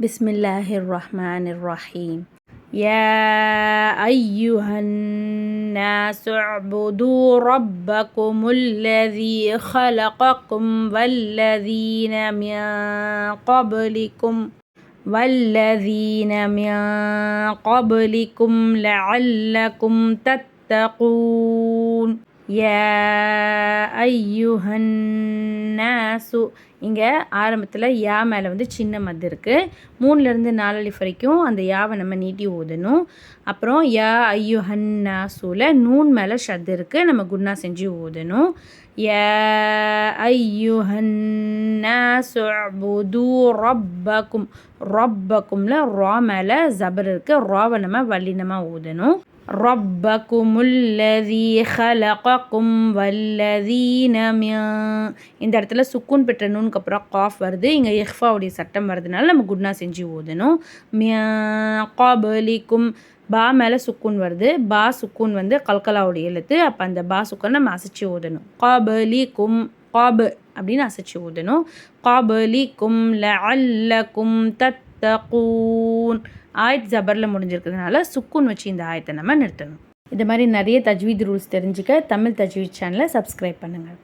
بسم الله الرحمن الرحيم. يا أيها الناس اعبدوا ربكم الذي خلقكم والذين من قبلكم والذين من قبلكم لعلكم تتقون. يا أيها الناس இங்கே ஆரம்பத்தில் யா மேலே வந்து சின்ன மது இருக்குது மூணுலேருந்து நாலு வரைக்கும் அந்த யாவை நம்ம நீட்டி ஓதணும் அப்புறம் யா ஐயோ ஹன்னாசூல நூன் மேலே ஷத் இருக்குது நம்ம குன்னா செஞ்சு ஓதணும் யா ஐயோ ஹன்னாசு ரப்பக்கும் ரப்பக்கும்ல ரா மேலே ஜபர் இருக்குது ராவை நம்ம வல்லினமாக ஓதணும் ரப்பகுமுல்லதி ஹலகக்கும் வல்லதீன இந்த இடத்துல சுக்குன் பெற்ற நூனுக்கு அப்புறம் காஃப் வருது. இங்கே இஹ்ஃபாவுடைய சட்டம் வருதுனால நம்ம குட்னா செஞ்சு ஓதணும். காபலிக்கும் பா மேலே சுக்குன் வருது. பா சுக்குன் வந்து கல்கலாவுடைய எழுத்து. அப்போ அந்த பா சுக்குன் நம்ம அசைச்சு ஓதணும். காபலி கும் காபு அப்படின்னு அசைச்சு ஓதணும். காபலி கும் லல்லக்கும் தத்தகூன். ஆயத் ஜபரில் முடிஞ்சிருக்கிறதுனால சுக்குன் வச்சு இந்த ஆயத்தை நம்ம நிறுத்தணும். இது மாதிரி நிறைய தஜ்வீத் ரூல்ஸ் தெரிஞ்சுக்க தமிழ் தஜ்வீத் சேனலை சப்ஸ்கிரைப் பண்ணுங்கள்